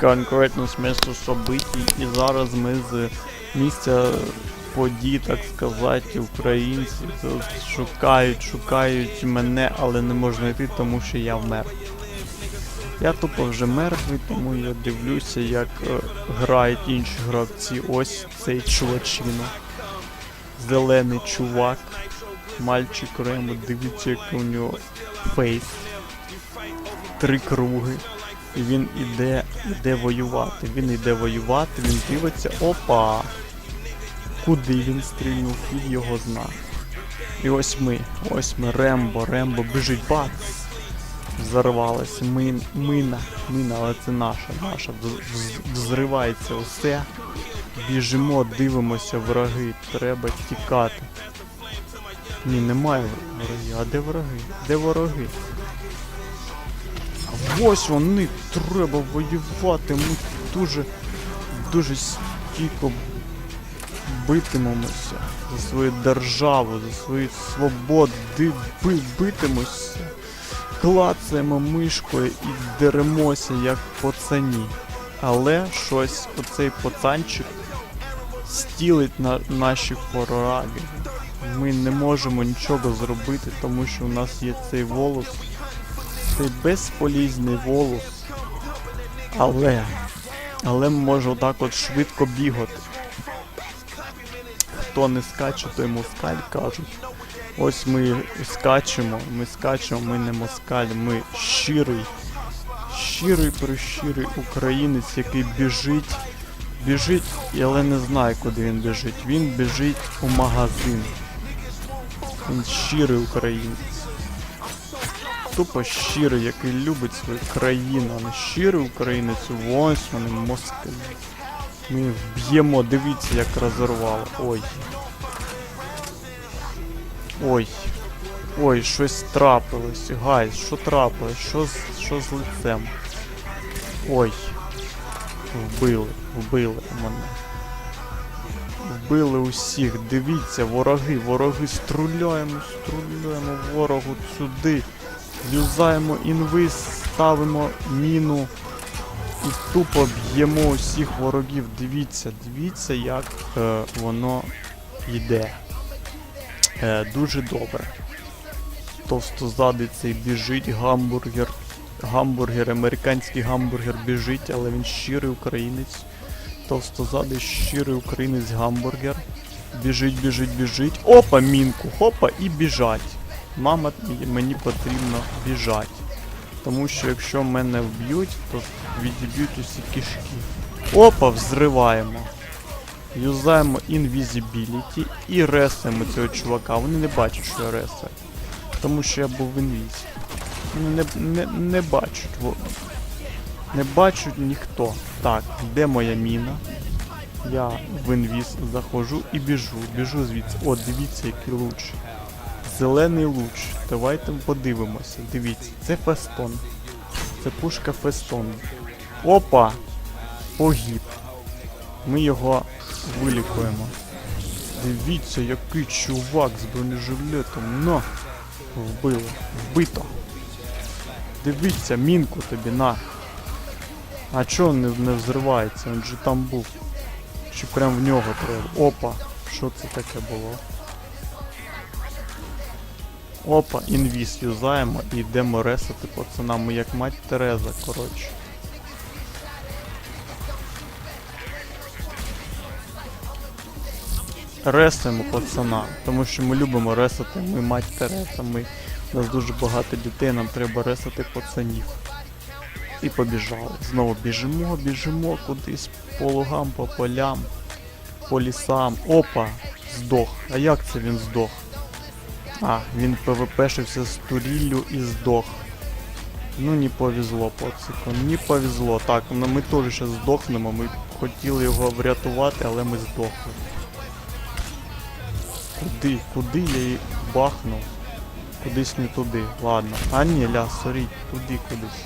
Конкретно з місця событий, і зараз ми з місця подій, так сказати, українці шукають, шукають мене, але не можна йти, тому що я вмер. Я тупо вже мертвий, тому я дивлюся, як е, грають інші гравці. Ось цей чувачина. Зелений чувак. Мальчик Ремо, дивіться, який у нього фейс. Три круги. І він іде, іде воювати. Він іде воювати, він дивиться. Опа! Куди він стрільнув, він його зна. І ось ми, ось ми, Рембо, Рембо біжить, бац! Взорвалась мин, мина, мина, але це наша, наша. Вз- вз- Взривається усе. Біжимо, дивимося, враги, треба тікати. Ні, немає ворогів. А де вороги? Де вороги? Ось вони, треба воювати. Ми дуже, дуже стійко битимемося за свою державу, за свою свободу, би, битимося. Клацаємо мишкою і деремося як пацані. Але щось оцей пацанчик стілить на наші пророги. Ми не можемо нічого зробити, тому що у нас є цей волос. Цей безполізний волос. Але. Але ми можемо так от швидко бігати. Хто не скаче, той москаль кажуть. Ось ми скачемо, ми скачемо, ми не москаль, ми щирий, щирий прищирий українець, який біжить, біжить, але не знає, куди він біжить. Він біжить у магазин. Він щирий українець. Тупо щирий, який любить свою країну, а щирий українець, ось вони москалі. Ми вб'ємо, дивіться, як розорвало. Ой. Ой. Ой, щось трапилось. Гайс, що трапилось? Що з, що з лицем? Ой. Вбили, вбили мене. Вбили усіх. Дивіться, вороги, вороги, струляємо, струляємо ворогу сюди. Юзаємо інвиз, ставимо міну. І тупо б'ємо усіх ворогів. Дивіться, дивіться, як е, воно йде. Е, дуже добре. Товстозадий цей біжить, гамбургер. Гамбургер, американський гамбургер біжить, але він щирий українець. Товстозадий щирий українець гамбургер. Біжить, біжить, біжить. Опа, мінку, хопа, і біжать. Мама, мені потрібно біжать. Тому що якщо мене вб'ють, то відіб'ють усі кишки. Опа, взриваємо. Юзаємо Invisibility і ресаємо цього чувака. Вони не бачать, що я ресаю. Тому що я був в інвізі. Вони не, не, не бачать. Не бачать ніхто. Так, де моя міна? Я в інвіз заходжу і біжу. Біжу звідси. О, дивіться, який луч. Зелений луч. Давайте подивимося. Дивіться, це фестон. Це пушка фестон. Опа! Погиб. Ми його вилікуємо. Дивіться, який чувак з бронежилетом. На! Вбили. Вбито. Дивіться, мінку тобі на. А чого не, не взривається? Він же там був. Чи прям в нього треба? Опа! Що це таке було? Опа, інвіз юзаємо і йдемо ресати пацанами, як мать Тереза, коротше. Ресаємо пацана, тому що ми любимо ресати, ми мать Тереза, ми, у нас дуже багато дітей, нам треба ресати пацанів. І побіжали. Знову біжимо, біжимо кудись по лугам, по полям, по лісам. Опа! Здох. А як це він здох? А, він ПВПшився з туріллю і здох. Ну не повезло, пацику, не повезло. Так, ну ми теж зараз здохнемо, ми хотіли його врятувати, але ми здохли. Куди? Куди я її бахнув? Кудись не туди. Ладно. А ні, ля, сорі, туди кудись.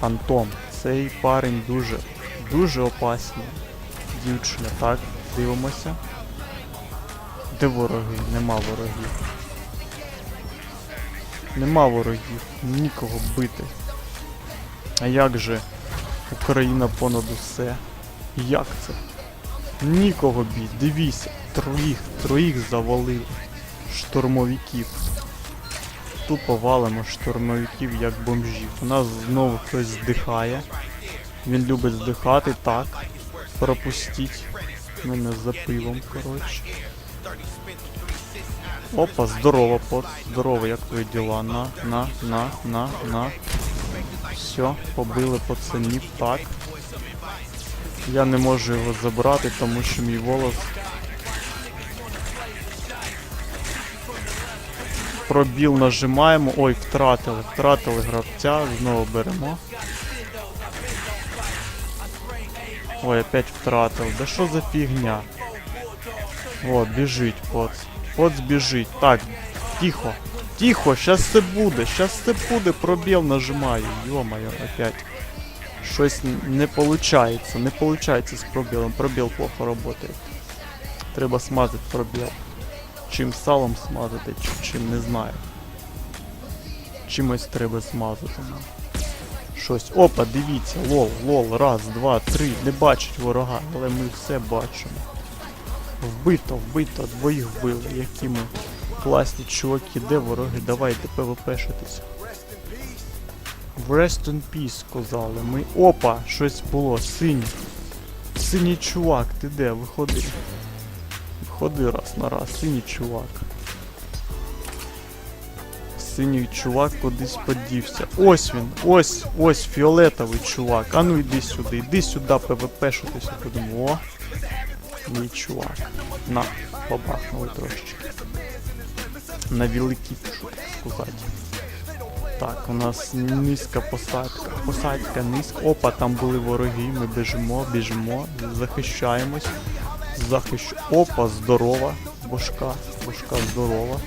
Фантом. Цей парень дуже, дуже опасний. Дівчина, так, дивимося. Де вороги? Нема ворогів. Нема ворогів, нікого бити. А як же Україна понад усе? Як це? Нікого бій, дивіться, троїх, троїх завалили штурмовиків. Тупо валимо штурмовиків як бомжів. У нас знову хтось здихає. Він любить здихати, так. Пропустіть. Мене за пивом, коротше. Опа, здорово, пот. Здорово, як твої діла? На, на, на, на, на. Все, побили пацанів, так. Я не можу його забрати, тому що мій волос. Пробіл нажимаємо. Ой, втратили, втратили гравця, знову беремо. Ой, опять втратив. Да що за фігня? О, біжить поц. Поц біжить. Так, тихо. Тихо, щас все буде, щас все буде, пробіл нажимаю. Йо-моє, опять. Щось не получається, не получається з пробілом. Пробіл плохо работает. Треба смазати пробіл. Чим салом смазати, чи чим не знаю. Чимось треба смазати. ну. Щось. Опа, дивіться, лол, лол, раз, два, три. Не бачить ворога, але ми все бачимо. Вбито, вбито, двоїх вбили, які ми класні чуваки, де вороги, давайте ПВПшитися. В Rest in Peace сказали. Ми. Опа! Щось було, синій. Синій чувак, ти де? Виходи. Виходи раз на раз, синій чувак. Синій чувак кудись подівся. Ось він, ось, ось фіолетовий чувак. А ну йди сюди, йди сюди, ПВП, що мій чувак. На, побахнули трошечки. На великий так сказати. Так, у нас низька посадка. Посадка низька. Опа, там були вороги, ми біжимо, біжимо, захищаємось. Захищ... Опа, здорова. Бошка, бошка здорова.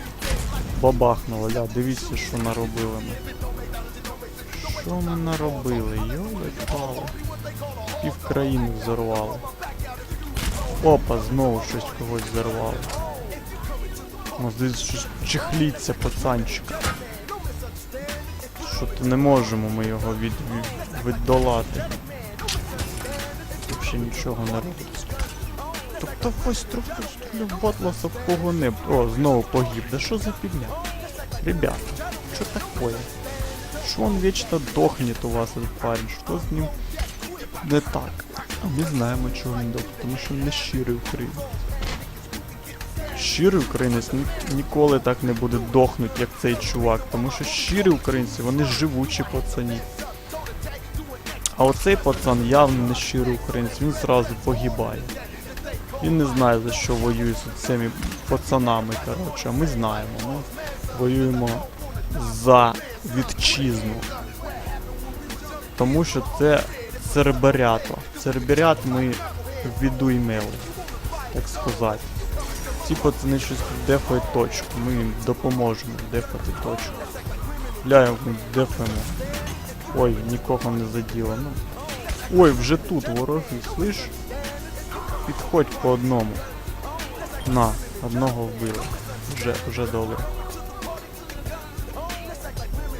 Бабахнуло, ля, дивіться, що наробили ми. Що ми наробили? Йоли пали. Пів країни взорвали. Опа, знову щось когось взорвало. Ну, здесь щось чехліться пацанчика. Що то не можемо ми його від, від, віддолати. Взагалі нічого не робиться. Тобто ось трохи стрілю батласа в кого-небудь. О, знову погиб. Да що за фігня? Ребята, що такое? Що он вечно дохнет у вас этот парень? Що з ним не так? А ми знаємо, чого він дохне, тому що він не щирий українець. Щирий українець ні, ніколи так не буде дохнути, як цей чувак, тому що щирі українці, вони живучі пацані. А оцей пацан явно не щирий українець, він зразу погибає. Він не знає за що воює з цими пацанами, коротше, а ми знаємо. Ми воюємо за вітчизну. Тому що це церберято. Церберят ми відуймели, так сказати. Ці пацани щось дефають точку, ми їм допоможемо дефати точку. Бля, ми дефаємо. Ой, нікого не заділо. Ну. Ой, вже тут вороги, слиш? Підходь по одному. На, одного вбили. Вже, вже добре.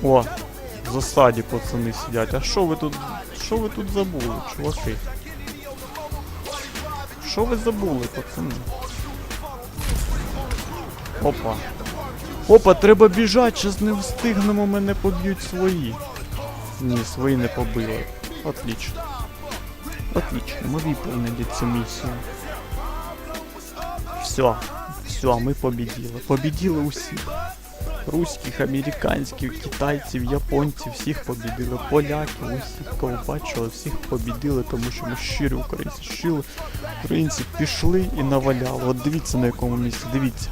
О, в засаді пацани сидять. А що ви тут. Що ви тут забули, чуваки? Що ви забули, пацани? Опа. Опа, треба біжати, щас не встигнемо, мене поб'ють свої. Ні, свої не побили. Отлично. Отлично, ми виповнили цю місію. Все, все, ми побіділи. Побіділи усіх. Руських, американських, китайців, японців, всіх побідили. Поляків, усіх, кого бачили, всіх побідили, тому що ми щирі українці. Щирі українці пішли і наваляли. От дивіться на якому місці, дивіться.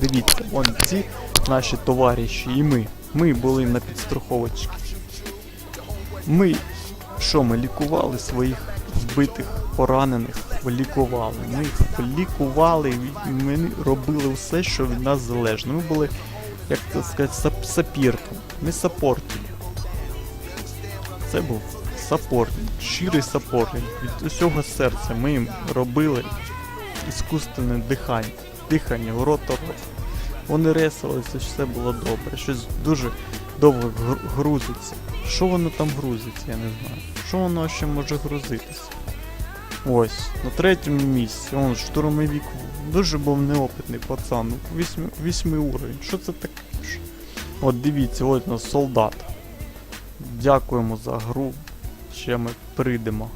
Дивіться, вон ці наші товариші і ми. Ми були на підстраховочці. Ми що, ми лікували своїх вбитих, поранених, лікували. Ми їх лікували, ми робили все, що від нас залежно. Ми були, як це сказати, сап сапірком. Ми сапортили. Це був сапортинг, щирий сапортинг. Від усього серця ми їм робили іскусственне дихання. Дихання, в рот. Вони ресалися, все було добре. Щось дуже довго грузиться. Що воно там грузиться, я не знаю. Що воно ще може грузитися? Ось, на третьому місці. Он штурмовик. Дуже був неопитний пацан. Вісьми, вісьми уровень. Що це таке? От дивіться, ось у нас солдат. Дякуємо за гру. Ще ми прийдемо.